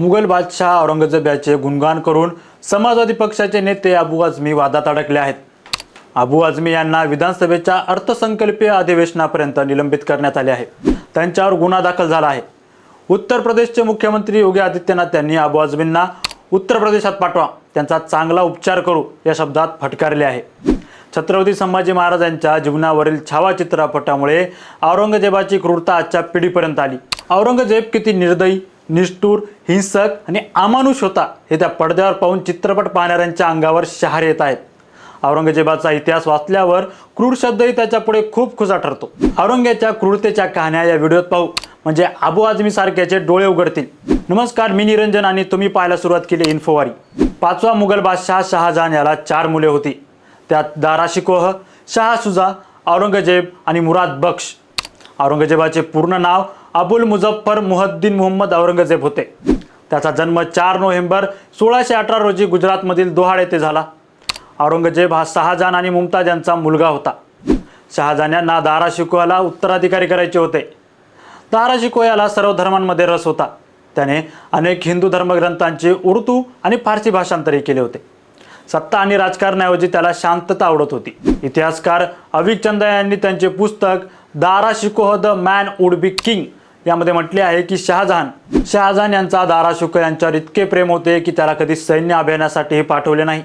मुघल बादशाह औरंगजेब याचे गुणगान करून समाजवादी पक्षाचे नेते अबू आझमी वादात अडकले आहेत. अबू आझमी यांना विधानसभेच्या अर्थसंकल्पीय अधिवेशनापर्यंत निलंबित करण्यात आले आहे. त्यांच्यावर गुन्हा दाखल झाला आहे. उत्तर प्रदेशचे मुख्यमंत्री योगी आदित्यनाथ यांनी अबू आझमींना उत्तर प्रदेशात पाठवा. त्यांचा चांगला उपचार करू या शब्दात फटकारले आहे. छत्रपती संभाजी महाराजांच्या जीवनावरील छावा चित्रपटामुळे औरंगजेबाची क्रूरता आजच्या पिढीपर्यंत आली. औरंगजेब किती निर्दयी निष्ठूर हिंसक आणि अमानुष होता हे त्या पडद्यावर पाहून चित्रपट पाहणाऱ्यांच्या अंगावर शहार येत आहेत. औरंगजेबाचा इतिहास वाचल्यावर क्रूर शब्दही त्याच्यापुढे खूप खुसा ठरतो. औरंगजेबाच्या क्रूरतेच्या कहाण्या या व्हिडिओत पाहू. म्हणजे अबू आजमी सारख्याचे डोळे उघडतील. नमस्कार मी निरंजन आणि तुम्ही पाहायला सुरुवात केली इन्फोवारी. पाचवा मुघल बादशाह शहाजहान याला चार मुले होती. त्यात दारा शिकोह शहा सुजा औरंगजेब आणि मुराद बख्श. औरंगजेबाचे पूर्ण नाव अबुल मुझफ्फर मुहद्दीन मोहम्मद औरंगजेब होते. त्याचा जन्म चार नोव्हेंबर सोळाशे अठरा रोजी गुजरातमधील दोहाड येथे झाला. औरंगजेब हा शहाजहान आणि मुमताज यांचा मुलगा होता. शहाजहान यांना दारा शिकोहाला उत्तराधिकारी करायचे होते. दारा शिकोह याला सर्व धर्मांमध्ये रस होता. त्याने अनेक हिंदू धर्मग्रंथांचे उर्दू आणि फारसी भाषांतरही केले होते. सत्ता आणि राजकारणाऐवजी त्याला शांतता आवडत होती. इतिहासकार अविक चंदा यांनी त्यांचे पुस्तक Dara Shikoh the man would be king यामध्ये म्हटले आहे की शहाजहान शहाजहान यांचा दारा शिकोह यांच्यावर इतके प्रेम होते की त्याला कधी सैन्य अभियानासाठीही पाठवले नाही.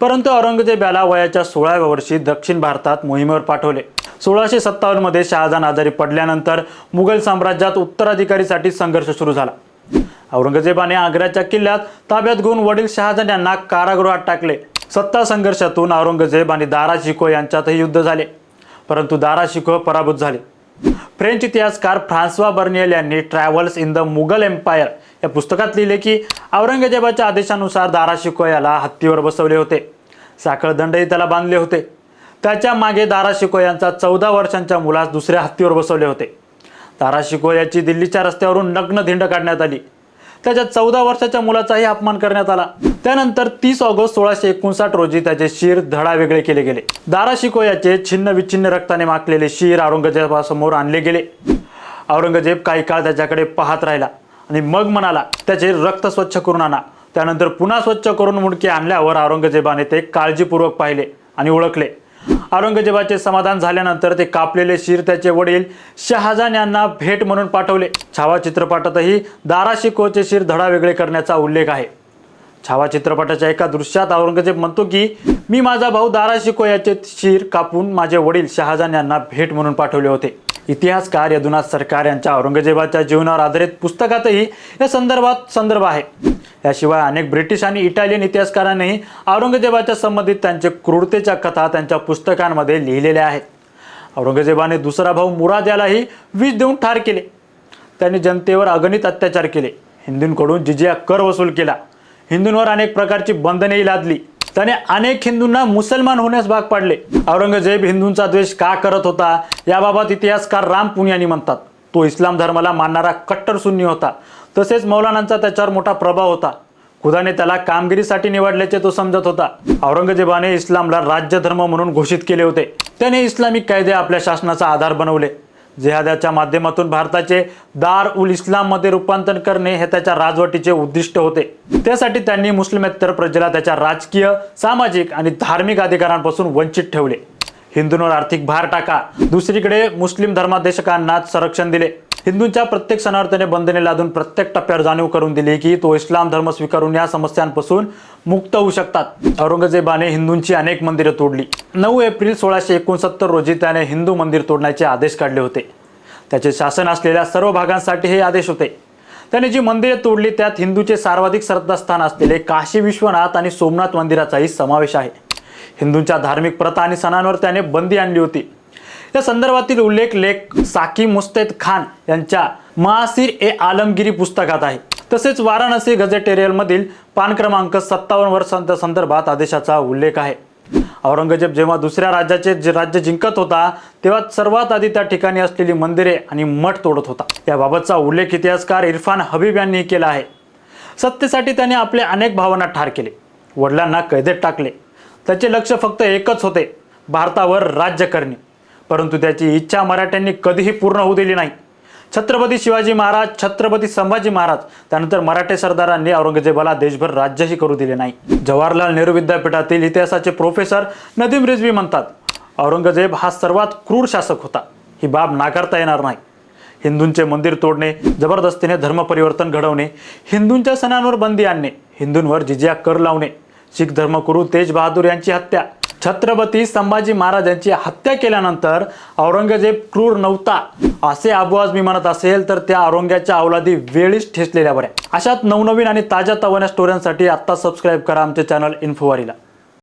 परंतु औरंगजेब याला वयाच्या सोळाव्या वर्षी दक्षिण भारतात मोहिमेवर पाठवले. सोळाशे सत्तावन्नमध्ये शहाजहान आजारी पडल्यानंतर मुघल साम्राज्यात उत्तराधिकारीसाठी संघर्ष सुरू झाला. औरंगजेबाने आग्र्याच्या किल्ल्यात ताब्यात घेऊन वडील शहाजहान यांना कारागृहात टाकले. सत्ता संघर्षातून औरंगजेब आणि दारा शिको यांच्यातही युद्ध झाले. परंतु दारा शिको पराभूत झाले. फ्रेंच इतिहासकार फ्रान्सवा बर्नियल यांनी travels in the Mughal empire या पुस्तकात लिहिले की औरंगजेबाच्या आदेशानुसार दाराशिको याला हत्तीवर बसवले होते. साखळदंडही त्याला बांधले होते. त्याच्यामागे दाराशिको यांचा चौदा वर्षांच्या मुलास दुसऱ्या हत्तीवर बसवले होते. दारा शिकोह याची दिल्लीच्या रस्त्यावरून नग्न धिंड काढण्यात आली. त्याच्या चौदा वर्षाच्या मुलाचाही अपमान करण्यात आला. त्यानंतर तीस ऑगस्ट सोळाशे एकोणसाठ रोजी त्याचे शिर धडा वेगळे केले गेले. दाराशिको याचे छिन्न विच्छिन्न रक्ताने माखलेले शिर औरंगजेबासमोर आणले गेले. औरंगजेब काही काळ त्याच्याकडे पाहत राहिला आणि मग म्हणाला त्याचे रक्त स्वच्छ करून आणा. त्यानंतर पुन्हा स्वच्छ करून मुडके आणल्यावर औरंगजेबाने ते काळजीपूर्वक पाहिले आणि ओळखले. औरंगजेबाचे समाधान झाल्यानंतर ते कापलेले शिर त्याचे वडील शहाजान यांना भेट म्हणून पाठवले. छावा चित्रपटातही दारा शिकोहचे शिर धडा वेगळे करण्याचा उल्लेख आहे. छावा चित्रपटाच्या एका दृश्यात औरंगजेब म्हणतो की मी माझा भाऊ दारा शिको याचे शिर कापून माझे वडील शहाजान यांना भेट म्हणून पाठवले होते. इतिहासकार यदुनाथ सरकार यांच्या औरंगजेबाच्या जीवनावर आधारित पुस्तकातही या संदर्भात संदर्भ आहे. याशिवाय अनेक ब्रिटिश आणि इटालियन इतिहासकारांनीही औरंगजेबाच्या संबंधित त्यांचे क्रूरतेच्या कथा त्यांच्या पुस्तकांमध्ये लिहिलेल्या आहेत. औरंगजेबाने दुसरा भाऊ मुराद यालाही विष देऊन ठार केले. त्यांनी जनतेवर अगणित अत्याचार केले. हिंदूंकडून जिजिया कर वसूल केला. हिंदूंवर अनेक प्रकारची बंधनेही लादली. त्याने अनेक हिंदूंना मुसलमान होण्यास भाग पाडले. औरंगजेब हिंदूंचा द्वेष का करत होता? याबाबत इतिहासकार राम पुनियानी म्हणतात तो इस्लाम धर्माला मानणारा कट्टर सुन्नी होता. तसेच मौलानांचा त्याच्यावर मोठा प्रभाव होता. खुदाने त्याला कामगिरीसाठी निवडल्याचे तो समजत होता. औरंगजेबाने इस्लामला राज्यधर्म म्हणून घोषित केले होते. त्याने इस्लामिक कायदे आपल्या शासनाचा आधार बनवले. जेहादाच्या माध्यमातून भारताचे दार उल इस्लाममध्ये रूपांतर करणे हे त्याच्या राजवटीचे उद्दिष्ट होते. त्यासाठी त्यांनी मुस्लिमेतर प्रजेला त्याच्या राजकीय सामाजिक आणि धार्मिक अधिकारांपासून वंचित ठेवले. हिंदूंवर आर्थिक भार टाका. दुसरीकडे मुस्लिम धर्मादेशकांना संरक्षण दिले. हिंदूंच्या प्रत्येक सणावर त्याने बंधने लादून प्रत्येक टप्प्यावर जाणीव करून दिली की तो इस्लाम धर्म स्वीकारून या समस्यांपासून मुक्त होऊ शकतात. औरंगजेबाने हिंदूंची अनेक मंदिरं तोडली. नऊ एप्रिल सोळाशे एकोणसत्तर रोजी त्याने हिंदू मंदिर तोडण्याचे आदेश काढले होते. त्याचे शासन असलेल्या सर्व भागांसाठी हे आदेश होते. त्याने जी मंदिरे तोडली त्यात हिंदूचे सर्वाधिक श्रद्धास्थान असलेले काशी विश्वनाथ आणि सोमनाथ मंदिराचाही समावेश आहे. हिंदूंच्या धार्मिक प्रथा आणि सणांवर त्याने बंदी आणली होती. या संदर्भातील उल्लेख लेख साकी मुस्तैद खान यांच्या महासीर ए आलमगिरी पुस्तकात आहे. तसेच वाराणसी गझेटेरियलमधील पान क्रमांक सत्तावन्न वर्षांच्या संदर्भात आदेशाचा उल्लेख आहे. औरंगजेब जेव्हा दुसऱ्या राज्याचे जे राज्य जिंकत होता तेव्हा सर्वात आधी त्या ठिकाणी असलेली मंदिरे आणि मठ तोडत होता. याबाबतचा उल्लेख इतिहासकार इरफान हबीब यांनी केला आहे. सत्तेसाठी त्याने आपले अनेक भावना ठार केले. वडिलांना कैदेत टाकले. त्याचे लक्ष फक्त एकच होते भारतावर राज्य करणे. परंतु त्याची इच्छा मराठ्यांनी कधीही पूर्ण होऊ दिली नाही. छत्रपती शिवाजी महाराज छत्रपती संभाजी महाराज त्यानंतर मराठे सरदारांनी औरंगजेबाला देशभर राज्यही करू दिले नाही. जवाहरलाल नेहरू विद्यापीठातील इतिहासाचे प्रोफेसर नदीम रिजवी म्हणतात औरंगजेब हा सर्वात क्रूर शासक होता. ही बाब नाकारता येणार नाही. हिंदूंचे मंदिर तोडणे जबरदस्तीने धर्मपरिवर्तन घडवणे हिंदूंच्या सणांवर बंदी आणणे हिंदूंवर जिजिया कर लावणे शीख धर्मगुरू तेज बहादूर यांची हत्या. छत्रपती संभाजी महाराज यांची हत्या केल्यानंतर औरंगजेब क्रूर नव्हता. असे अबू मी म्हणत असेल तर त्या औरंग्याच्या अवलादी वेळीच ठेचलेल्या बऱ्या. अशात नवनवीन आणि ताज्या तवान्या स्टोऱ्यांसाठी आत्ता सबस्क्राईब करा आमचे चॅनल इन्फोवारीला